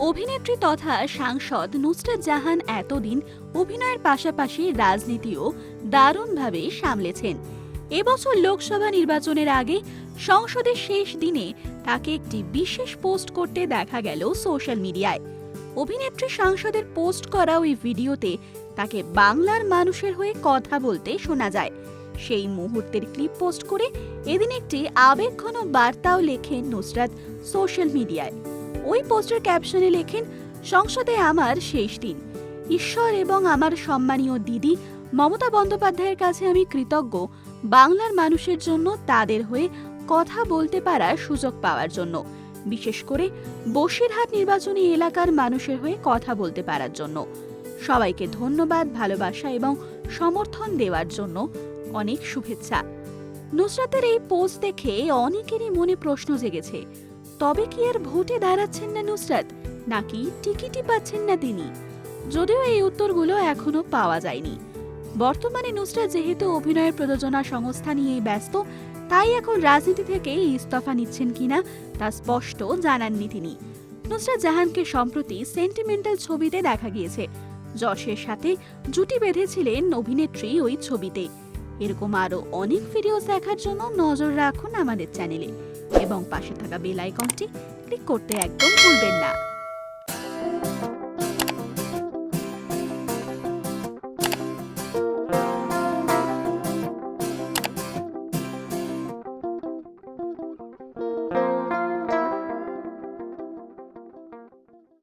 অভিনেত্রী তথা সাংসদ নুসরাত জাহান এতদিন অভিনয়ের পাশাপাশি রাজনীতিও দারুণভাবে সামলেছেন। এবছর লোকসভা নির্বাচনের আগে সংসদের শেষ দিনে তাকে একটি বিশেষ পোস্ট করতে দেখা গেল সোশ্যাল মিডিয়ায়। অভিনেত্রী সাংসদের পোস্ট করা ওই ভিডিওতে তাকে বাংলার মানুষের হয়ে কথা বলতে শোনা যায়। সেই মুহূর্তের ক্লিপ পোস্ট করে এদিন একটি আবেগঘন বার্তাও লেখেন নুসরাত সোশ্যাল মিডিয়ায়। ওই পোস্টের ক্যাপশনে লেখেন, সংসদে আমার শেষ দিন। ঈশ্বর এবং আমার সম্মানীয় দিদি মমতা বন্দ্যোপাধ্যায়ের কাছে আমি কৃতজ্ঞ বাংলার মানুষের জন্য তাদের হয়ে কথা বলতে পারার সুযোগ পাওয়ার জন্য, বিশেষ করে বসিরহাট নির্বাচনী এলাকার মানুষের হয়ে কথা বলতে পারার জন্য। সবাইকে ধন্যবাদ, ভালোবাসা এবং সমর্থন দেওয়ার জন্য অনেক শুভেচ্ছা। নুসরাতের এই পোস্ট দেখে অনেকেরই মনে প্রশ্ন জেগেছে তবে কি আর ভোটে দাঁড়াচ্ছেন না নুসরাত? নাকি টিকিটই পাচ্ছেন না তিনি? যদিও এই উত্তরগুলো এখনও পাওয়া যায়নি। বর্তমানে নুসরাত যেহেতু অভিনয়ের প্রযোজনা সংস্থা নিয়েই ব্যস্ত, তাই এখন রাজনীতি থেকে ইস্তফা নিচ্ছেন কিনা তা স্পষ্ট জানাননি তিনি। নুসরাত জাহানকে সম্প্রতি সেন্টিমেন্টাল ছবিতে দেখা গিয়েছে। যশের সাথে জুটি বেঁধেছিলেন অভিনেত্রী ওই ছবিতে। এরকম আরও অনেক ভিডিওস দেখার জন্য নজর রাখুন আমাদের চ্যানেলে এবং পাশে থাকা বেল আইকনটি ক্লিক করতে একদম ভুলবেন না।